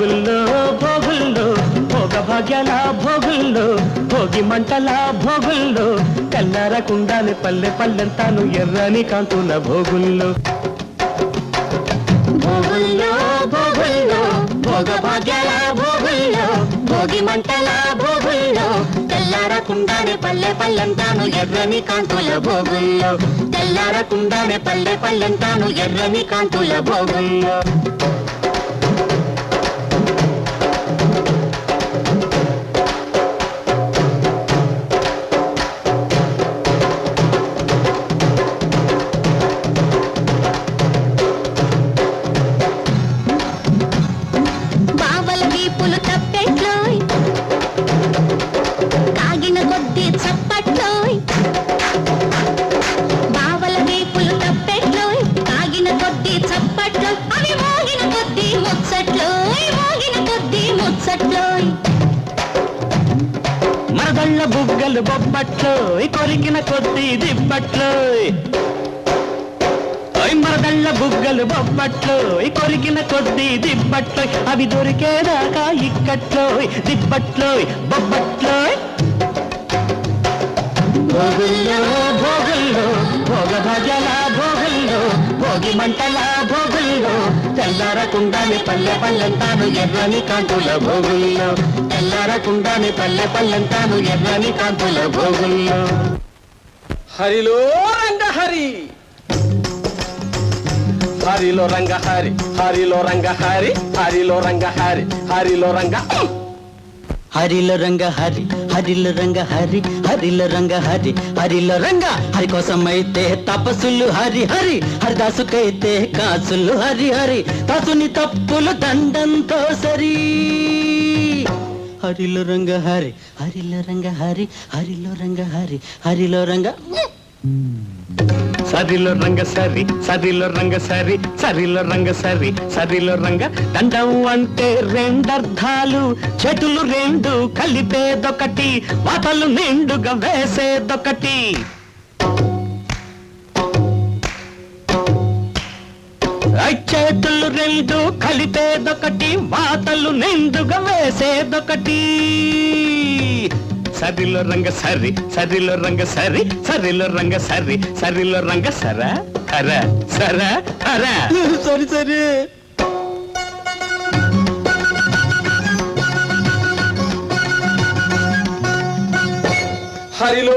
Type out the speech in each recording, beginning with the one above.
భోగుల్లో భోగుల్లో భోగ భాగ్యాల భోగుల్లో భోగి మంటల భోగుల్లో తెల్లరకుండానే పల్లె పల్లెంతాను ఎర్రని కాంతుల భోగుల్లో. భోగుల్లో భోగుల్లో భోగభాగ్యాల భోగుల్లో భోగి మంటల భోగుల్లో తెల్లారకుండానే పల్లె పల్లెంతాను ఎర్రని కాంతుల భోగుల్లో. తెల్లారకుండానే పల్లె పల్లెంతాను ఎర్రని కాంతుల భోగుల్లో. బుగ్గలు బొబ్బట్లు కొరికిన కొద్ది దిబ్బట్లు. మరదళ్ళ బుగ్గలు బొబ్బట్లు కొరికిన కొద్ది దిబ్బట్లు. అవి దొరికేదాకా ఇక్కట్లో దిబ్బట్లు బొబ్బట్లు. భోగుల్లో భోగుల్లో భోగ భజల భోగుల్లో భోగి మంటల భో తెల్లారకుండానే పల్లె పల్లెంతాను ఎర్రని కాంతుల భోగుల్లో. తెల్లారకుండానే పల్లె పల్లెంతాను ఎర్రని కాంతుల భోగుల్లో. హరిలో రంగ హరి హరిలో రంగ హరి హరిలో రంగ హరి హరిలో రంగ హరి హరిలో రంగ హరిల రంగ హరి హరిల రంగ హరి హరిల రంగ హరి హరిల రంగ హరి కోసమైతే తపస్సులు హరి హరి హరిదాసుకైతే కాసులు హరి హరి తసుని తప్పులు దండంతో సరి. హరిల రంగ హరి హరిల రంగ హరి హరిలో రంగ హరి హరిలో రంగ. సరిలో రంగ సరి సరిలో రంగ సరి సరిలో రంగ సరి సరిలో రంగ దండం అంటే రెండర్ధాలు చేతులు రెండు కలిపేదొకటి వాతలు నిండుగా వేసేదొకటి. చేతులు రెండు కలిపేదొకటి వాతలు నిండుగా వేసేదొకటి. సరిలో రంగ సరి సరిలో రంగ సరి సరిలో రంగ సరి సరిలో రంగ సరా కర సరా కర సరి సరే. హరిలో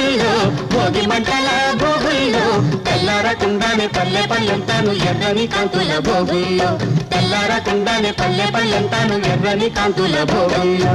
గుహల్లో భోగి మంటల భోగుల్లో తెల్లారకుండానే పల్లె పల్లెంతాను ఎర్రని కాంతుల భోగుల్లో. తెల్లారకుండానే పల్లె పల్లెంతాను ఎర్రని కాంతుల భోగుల్లో.